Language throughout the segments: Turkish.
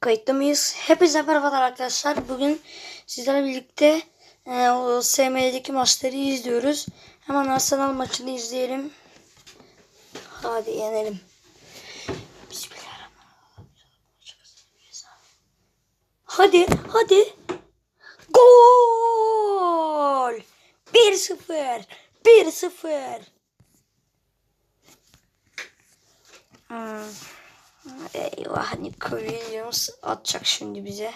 Kayıtlı mıyız? Hepinize merhabalar arkadaşlar. Bugün sizlerle birlikte e, o SM'deki maçları izliyoruz. Hemen Arsenal maçını izleyelim. Hadi yenelim. Hadi, hadi. Gol! 1-0. 1-0. Hmm. Eyvah Nico Williams atacak şimdi bize.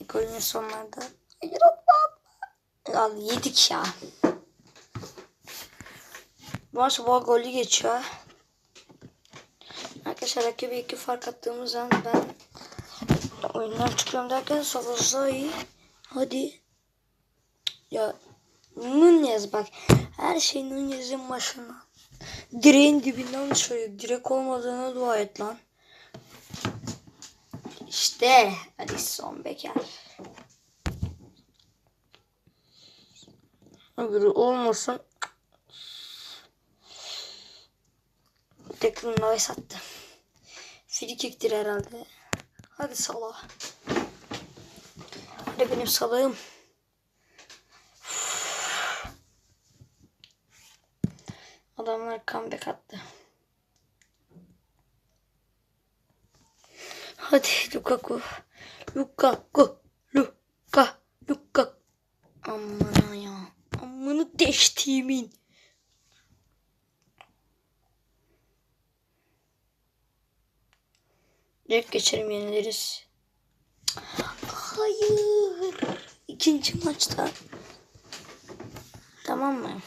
Nico Williams sonlarda. Hayır atma. Al yedik ya. Bu maç bol golü geçiyor. Arkadaşlar rakibe iki fark attığımız zaman ben oyundan çıkıyorum derken Solozay hadi ya Nunez bak her şey Nunez'in başına direğin dibinden dışarı direk olmadığına dua et lan. İşte Alisson Becker. Öbürü olmasın. Declan Rice attı. Free kick'tir herhalde. Hadi Salah. Hadi benim salağım. Adamlar comeback attı. Hadi Lukaku. Lukaku. Luka. Luka. Aman ya. Amanı deştiğimin. Direkt geçerim yenileriz. Hayır. İkinci maçta. Tamam mı?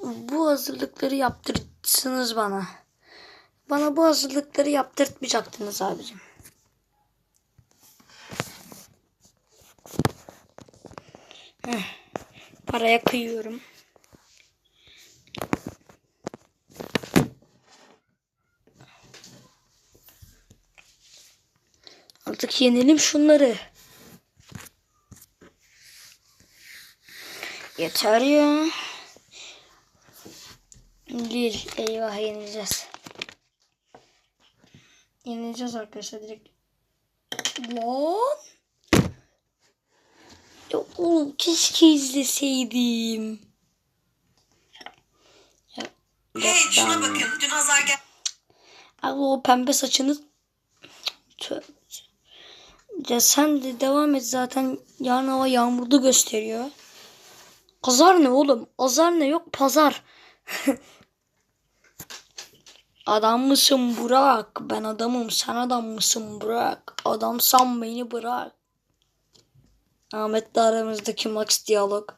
Bu hazırlıkları yaptırırsınız bana. Bana bu hazırlıkları yaptırtmayacaktınız abicim. Heh, paraya kıyıyorum. Artık yenelim şunları. Yeter ya. Lil. Eyvah yenileceğiz. Yenileceğiz arkadaşlar direkt. Lan. Ya oğlum keşke izleseydim. Ya, Hey şuna bakın. Dün Hazar gel. Abi o pembe saçını Tövbe. Ya sen de devam et zaten yarın hava yağmurlu gösteriyor. Azar ne oğlum? Azar ne yok pazar. adam mısın Burak? Ben adamım sen adam mısın Burak? Adamsan beni bırak. Ahmet'le aramızdaki max diyalog.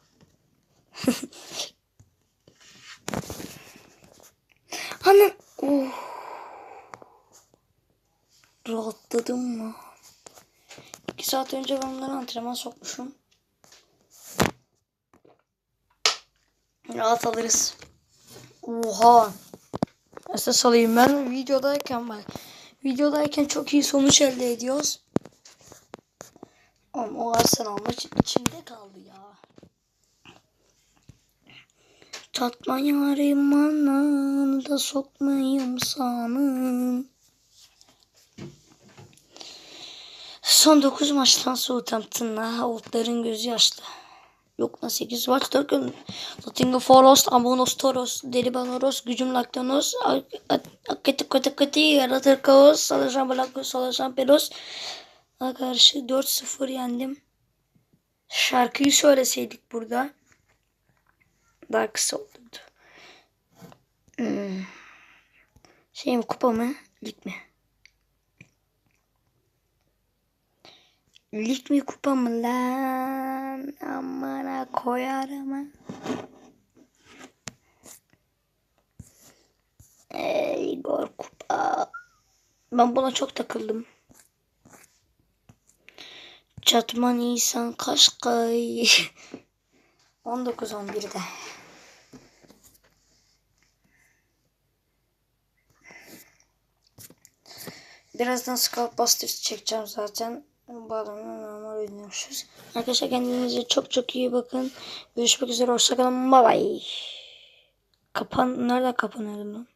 Anam. Oh. Rahatladım mı? İki saat önce ben onları antrenman sokmuşum. Rahat alırız. Oha. Esas alayım ben videodayken bak. Videodayken çok iyi sonuç elde ediyoruz. Ama o Arsenal maçı içimde kaldı ya. Tatma yarim ananı da sokmayayım sanım. Son 9 maçtan Southampton'la Old'ların gözü yaşlı. Yok lan 8 maç 4 gün. Nottingham Forest, Amonos Toros, Delibanos, Gücüm Laktanos, Akati Kati Kati, Yaratır Kaos, Salaşan Balakos, Salaşan Pelos. karşı 4-0 yendim. Şarkıyı söyleseydik burada. Daha kısa olurdu. Hmm. Şey mi kupa mı? Lig mi? Lig mi kupa mı lan? Koyarım. Ey gol kupa. Ben buna çok takıldım. Çatman İhsan Kaşkay. 19-11'de. Birazdan Scalp Busters çekeceğim zaten. Bu normal oynuyormuşuz. Arkadaşlar kendinize çok çok iyi bakın. Görüşmek üzere. Hoşçakalın. Bye bye. Kapan. Nerede kapanıyor lan?